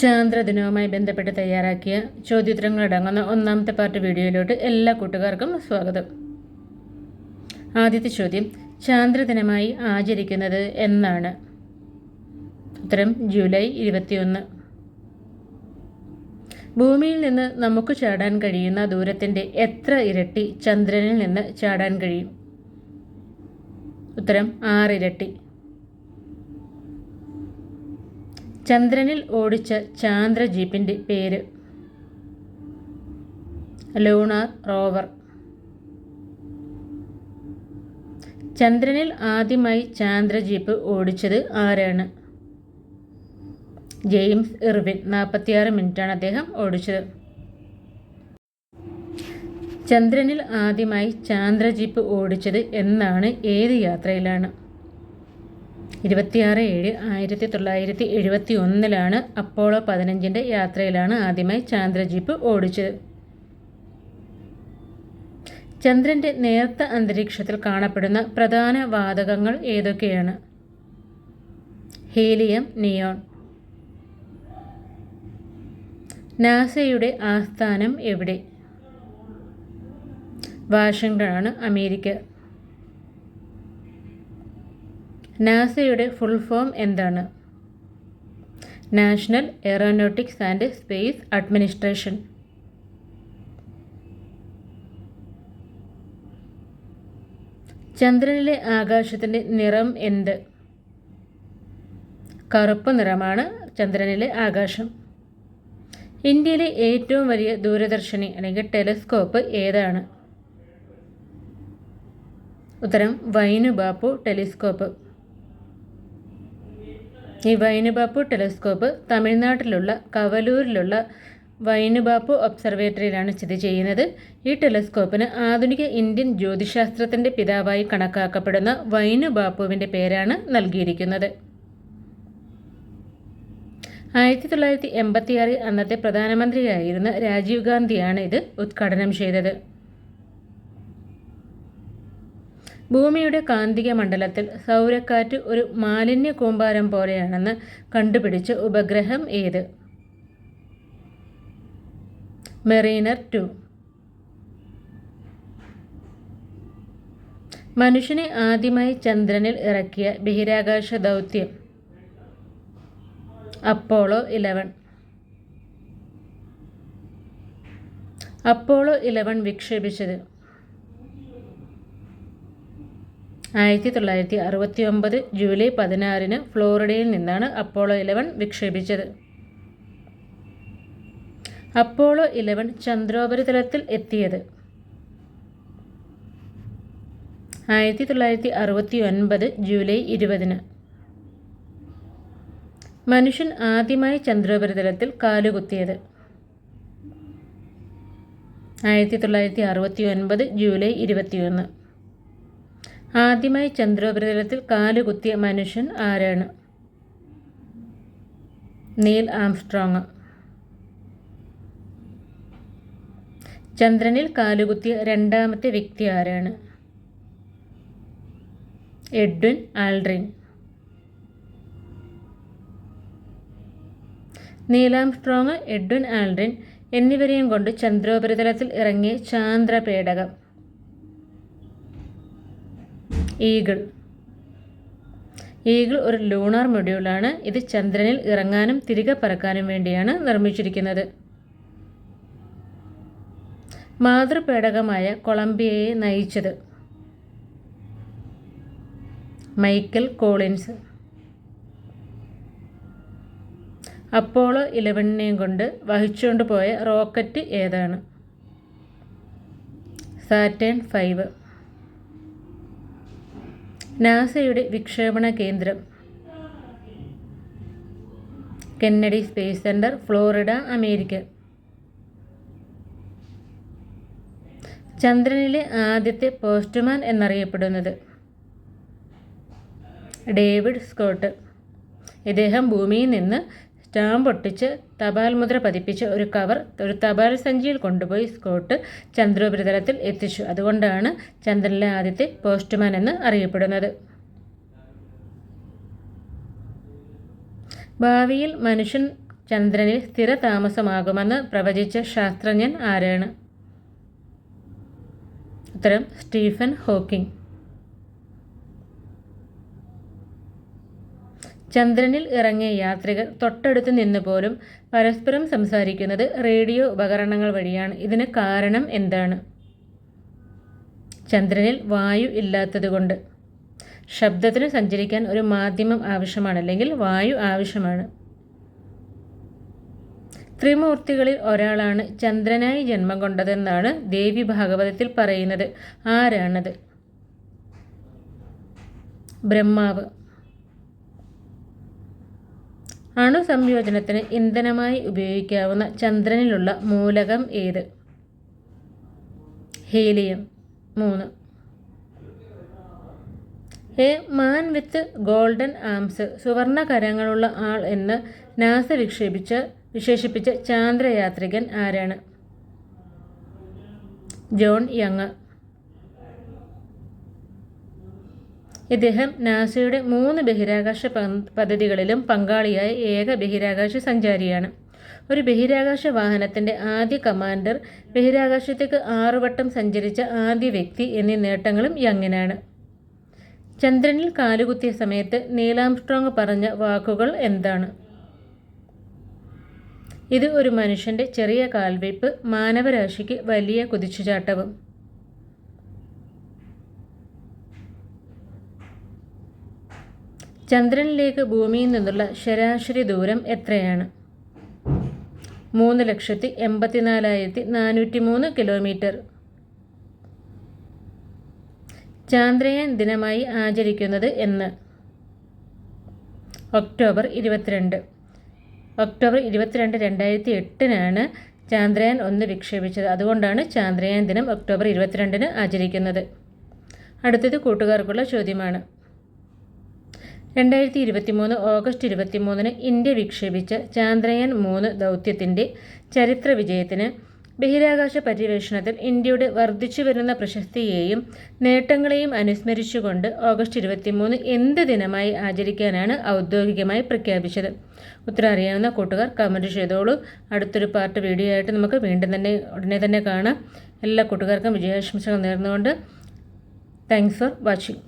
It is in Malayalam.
ചാന്ദ്രദിനവുമായി ബന്ധപ്പെട്ട് തയ്യാറാക്കിയ ചോദ്യോത്തരങ്ങളടങ്ങുന്ന ഒന്നാമത്തെ പാർട്ട് വീഡിയോയിലോട്ട് എല്ലാ കൂട്ടുകാർക്കും സ്വാഗതം. ആദ്യത്തെ ചോദ്യം ചാന്ദ്രദിനമായി ആചരിക്കുന്നത് എന്നാണ്. ഉത്തരം ജൂലൈ ഇരുപത്തിയൊന്ന്. ഭൂമിയിൽ നിന്ന് നമുക്ക് ചാടാൻ കഴിയുന്ന ദൂരത്തിന്റെ എത്ര ഇരട്ടി ചന്ദ്രനിൽ നിന്ന് ചാടാൻ കഴിയും? ഉത്തരം ആറിരട്ടി. ചന്ദ്രനിൽ ഓടിച്ച ചാന്ദ്ര ജീപ്പിന്റെ പേര്. Lunar rover. ചന്ദ്രനിൽ ആദ്യമായി ചാന്ദ്ര ജീപ്പ് ഓടിച്ചത് ആരാണ്? James Irwin. നാൽപ്പത്തിയാറ് മിനിറ്റാണ് അദ്ദേഹം ഓടിച്ചത്. ചന്ദ്രനിൽ ആദ്യമായി ചാന്ദ്ര ജീപ്പ് ഓടിച്ചത് എന്നാണ് ഏത് യാത്രയിലാണ്? ഇരുപത്തിയാറ് ഏഴ് ആയിരത്തി തൊള്ളായിരത്തി എഴുപത്തി ഒന്നിലാണ് അപ്പോളോ പതിനഞ്ചിന്റെ യാത്രയിലാണ് ആദ്യമായി ചാന്ദ്രജീപ്പ് ഓടിച്ചത്. ചന്ദ്രന്റെ നേർത്ത അന്തരീക്ഷത്തിൽ കാണപ്പെടുന്ന പ്രധാന വാതകങ്ങൾ ഏതൊക്കെയാണ്? Helium neon. നാസയുടെ ആസ്ഥാനം എവിടെ? വാഷിംഗ്ടൺ ആണ് അമേരിക്ക. നാസയുടെ ഫുൾ ഫോം എന്താണ്? National aeronautics and space administration. ചന്ദ്രനിലെ ആകാശത്തിന്റെ നിറം എന്ത്? കറുപ്പ് നിറമാണ് ചന്ദ്രനിലെ ആകാശം. ഇന്ത്യയിലെ ഏറ്റവും വലിയ ദൂരദർശിനി അല്ലെങ്കിൽ ടെലിസ്കോപ്പ് ഏതാണ്? ഉത്തരം വൈനു ബാപ്പു ടെലിസ്കോപ്പ്. ഈ വൈനുബാപ്പു ടെലിസ്കോപ്പ് തമിഴ്നാട്ടിലുള്ള കവലൂരിലുള്ള വൈനുബാപ്പു ഒബ്സർവേറ്ററിയിലാണ് സ്ഥിതി ചെയ്യുന്നത്. ഈ ടെലിസ്കോപ്പിന് ആധുനിക ഇന്ത്യൻ ജ്യോതിശാസ്ത്രത്തിന്റെ പിതാവായി കണക്കാക്കപ്പെടുന്ന വൈനുബാപ്പുവിന്റെ പേരാണ് നൽകിയിരിക്കുന്നത്. ആയിരത്തി തൊള്ളായിരത്തി എൺപത്തിയാറിൽ അന്നത്തെ പ്രധാനമന്ത്രിയായിരുന്ന രാജീവ് ഗാന്ധിയാണ് ഇത് ഉദ്ഘാടനം ചെയ്തത്. ഭൂമിയുടെ കാന്തിക മണ്ഡലത്തിൽ സൗരക്കാറ്റ് ഒരു മാലിന്യ കൂമ്പാരം പോലെയാണെന്ന് കണ്ടുപിടിച്ച ഉപഗ്രഹം ഏത്? Mariner two. മനുഷ്യനെ ആദ്യമായി ചന്ദ്രനിൽ ഇറക്കിയ ബഹിരാകാശ ദൗത്യം. Apollo eleven. അപ്പോളോ ഇലവൻ വിക്ഷേപിച്ചത്. ആയിരത്തി തൊള്ളായിരത്തി അറുപത്തി ഒമ്പത് ജൂലൈ പതിനാറിന് ഫ്ലോറിഡയിൽ നിന്നാണ് അപ്പോളോ ഇലവൻ വിക്ഷേപിച്ചത്. അപ്പോളോ ഇലവൻ ചന്ദ്രോപരിതലത്തിൽ എത്തിയത്. ആയിരത്തി തൊള്ളായിരത്തി അറുപത്തി ഒൻപത് ജൂലൈ ഇരുപതിന്. മനുഷ്യൻ ആദ്യമായി ചന്ദ്രോപരിതലത്തിൽ കാലുകുത്തിയത്. ആയിരത്തി തൊള്ളായിരത്തി അറുപത്തി ഒൻപത് ജൂലൈ ഇരുപത്തിയൊന്ന്. ആദ്യമായി ചന്ദ്രോപരിതലത്തിൽ കാലുകുത്തിയ മനുഷ്യൻ ആരാണ്? Neil Armstrong. ചന്ദ്രനിൽ കാലുകുത്തിയ രണ്ടാമത്തെ വ്യക്തി ആരാണ്? Edwin Aldrin Neil Armstrong Edwin Aldrin എന്നിവരെയും കൊണ്ട് ചന്ദ്രോപരിതലത്തിൽ ഇറങ്ങിയ ചാന്ദ്രപേടകം. ഈഗിൾ. ഈഗിൾ ഒരു ലൂണാർ മൊഡ്യൂളാണ്. ഇത് ചന്ദ്രനിൽ ഇറങ്ങാനും തിരികെ പറക്കാനും വേണ്ടിയാണ് നിർമ്മിച്ചിരിക്കുന്നത്. മാതൃപേടകമായ കൊളംബിയയെ നയിച്ചത് മൈക്കൽ കോളിൻസ്. അപ്പോളോ ഇലവനെയും കൊണ്ട് വഹിച്ചുകൊണ്ട് പോയ റോക്കറ്റ് ഏതാണ്? Saturn five. നാസയുടെ വിക്ഷേപണ കേന്ദ്രം. Kennedy Space Center Florida America. ചന്ദ്രനിലെ ആദ്യത്തെ പോസ്റ്റ്മാൻ എന്നറിയപ്പെടുന്നത് ഡേവിഡ് സ്കോട്ട്. ഇദ്ദേഹം ഭൂമിയിൽ നിന്ന് സ്റ്റാമ്പ് ഒട്ടിച്ച് തപാൽ മുദ്ര പതിപ്പിച്ച് ഒരു കവർ ഒരു തപാൽ സഞ്ചിയിൽ കൊണ്ടുപോയി സ്കോട്ട് ചന്ദ്രോപരിതലത്തിൽ എത്തിച്ചു. അതുകൊണ്ടാണ് ചന്ദ്രനിലെ ആദ്യത്തെ പോസ്റ്റ്മാൻ എന്ന് അറിയപ്പെടുന്നത്. ഭാവിയിൽ മനുഷ്യൻ ചന്ദ്രനിൽ സ്ഥിര താമസമാകുമെന്ന് പ്രവചിച്ച ശാസ്ത്രജ്ഞൻ ആരാണ്? ഉത്തരം സ്റ്റീഫൻ ഹോക്കിംഗ്. ചന്ദ്രനിൽ ഇറങ്ങിയ യാത്രികർ തൊട്ടടുത്ത് നിന്ന് പോലും പരസ്പരം സംസാരിക്കുന്നത് റേഡിയോ ഉപകരണങ്ങൾ വഴിയാണ്. ഇതിന് കാരണം എന്താണ്? ചന്ദ്രനിൽ വായു ഇല്ലാത്തതുകൊണ്ട്. ശബ്ദത്തിന് സഞ്ചരിക്കാൻ ഒരു മാധ്യമം ആവശ്യമാണ് അല്ലെങ്കിൽ വായു ആവശ്യമാണ്. ത്രിമൂർത്തികളിൽ ഒരാളാണ് ചന്ദ്രനായി ജന്മം കൊണ്ടതെന്നാണ് ദേവി ഭാഗവതത്തിൽ പറയുന്നത്. ആരാണത്? ബ്രഹ്മാവ്. അണുസംയോജനത്തിന് ഇന്ധനമായി ഉപയോഗിക്കാവുന്ന ചന്ദ്രനിലുള്ള മൂലകം ഏത്? ഹീലിയം. മൂന്ന്. A. Man with golden arms. സുവർണ കരങ്ങളുള്ള ആൾ എന്ന് നാസ വിക്ഷേപിച്ച വിശേഷിപ്പിച്ച ചാന്ദ്രയാത്രികൻ ആരാണ്? John Young. ഇദ്ദേഹം നാസയുടെ മൂന്ന് ബഹിരാകാശ പദ്ധതികളിലും പങ്കാളിയായ ഏക ബഹിരാകാശ സഞ്ചാരിയാണ്. ഒരു ബഹിരാകാശ വാഹനത്തിന്റെ ആദ്യ കമാൻഡർ ബഹിരാകാശത്തേക്ക് ആറുവട്ടം സഞ്ചരിച്ച ആദ്യ വ്യക്തി എന്നീ നേട്ടങ്ങളും യങ്ങിനാണ്. ചന്ദ്രനിൽ കാലുകുത്തിയ സമയത്ത് നീലാംസ്ട്രോങ് പറഞ്ഞ വാക്കുകൾ എന്താണ്? ഇത് ഒരു മനുഷ്യന്റെ ചെറിയ കാൽവയ്പ് മാനവരാശിക്ക് വലിയ കുതിച്ചുചാട്ടവും. ചന്ദ്രനിലേക്ക് ഭൂമിയിൽ നിന്നുള്ള ശരാശരി ദൂരം എത്രയാണ്? മൂന്ന് ലക്ഷത്തി എൺപത്തിനാലായിരത്തി നാനൂറ്റി മൂന്ന് കിലോമീറ്റർ. ചാന്ദ്രയാൻ ദിനമായി ആചരിക്കുന്നത് എന്ന്. ഒക്ടോബർ ഇരുപത്തിരണ്ട്. ഒക്ടോബർ ഇരുപത്തിരണ്ട് രണ്ടായിരത്തി എട്ടിനാണ് ചാന്ദ്രയാൻ ഒന്ന് വിക്ഷേപിച്ചത്. അതുകൊണ്ടാണ് ചാന്ദ്രയാൻ ദിനം ഒക്ടോബർ ഇരുപത്തിരണ്ടിന് ആചരിക്കുന്നത്. അടുത്തത് കൂട്ടുകാർക്കുള്ള ചോദ്യമാണ്. രണ്ടായിരത്തി ഇരുപത്തി മൂന്ന് ഓഗസ്റ്റ് ഇരുപത്തി മൂന്നിന് ഇന്ത്യ വിക്ഷേപിച്ച ചാന്ദ്രയാൻ മൂന്ന് ദൗത്യത്തിന്റെ ചരിത്ര വിജയത്തിന് ബഹിരാകാശ പര്യവേഷണത്തിൽ ഇന്ത്യയുടെ വർദ്ധിച്ചു വരുന്ന പ്രശസ്തിയെയും നേട്ടങ്ങളെയും അനുസ്മരിച്ചുകൊണ്ട് ഓഗസ്റ്റ് ഇരുപത്തിമൂന്ന് എന്ത് ദിനമായി ആചരിക്കാനാണ് ഔദ്യോഗികമായി പ്രഖ്യാപിച്ചത്? ഉത്തരം അറിയാവുന്ന കൂട്ടുകാർ കമന്റ് ചെയ്തോളൂ. അടുത്തൊരു പാർട്ട് വീഡിയോ ആയിട്ട് നമുക്ക് വീണ്ടും തന്നെ ഉടനെ തന്നെ കാണാം. എല്ലാ കൂട്ടുകാർക്കും വിജയാശംസകൾ നേർന്നുകൊണ്ട്. Thanks for watching